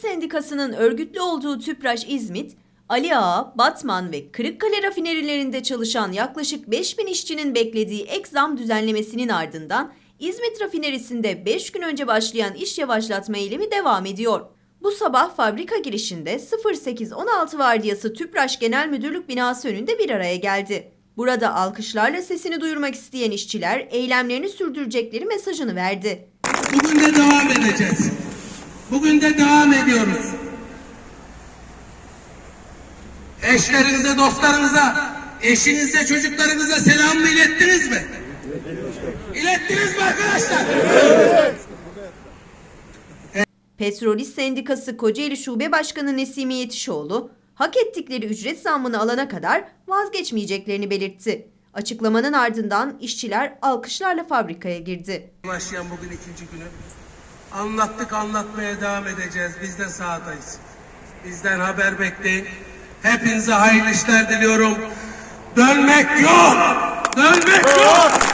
Sendikası'nın örgütlü olduğu Tüpraş İzmit, Ali Ağa, Batman ve Kırıkkale rafinerilerinde çalışan yaklaşık 5000 işçinin beklediği ek zam düzenlemesinin ardından İzmit rafinerisinde 5 gün önce başlayan iş yavaşlatma eylemi devam ediyor. Bu sabah fabrika girişinde 0816 vardiyası Tüpraş Genel Müdürlük binası önünde bir araya geldi. Burada alkışlarla sesini duyurmak isteyen işçiler eylemlerini sürdürecekleri mesajını verdi. Bugün de devam edeceğiz. Bugün de devam ediyoruz. Eşlerinize, dostlarınıza, eşinize, çocuklarınıza selamımı ilettiniz mi? İlettiniz mi arkadaşlar? Petrolist Sendikası Kocaeli Şube Başkanı Nesimi Yetişoğlu, hak ettikleri ücret zammını alana kadar vazgeçmeyeceklerini belirtti. Açıklamanın ardından işçiler alkışlarla fabrikaya girdi. Başlayan bugün ikinci günü. Anlattık anlatmaya devam edeceğiz. Biz de sahadayız. Bizden haber bekleyin. Hepinize hayırlı işler diliyorum. Dönmek yok. Dönmek yok.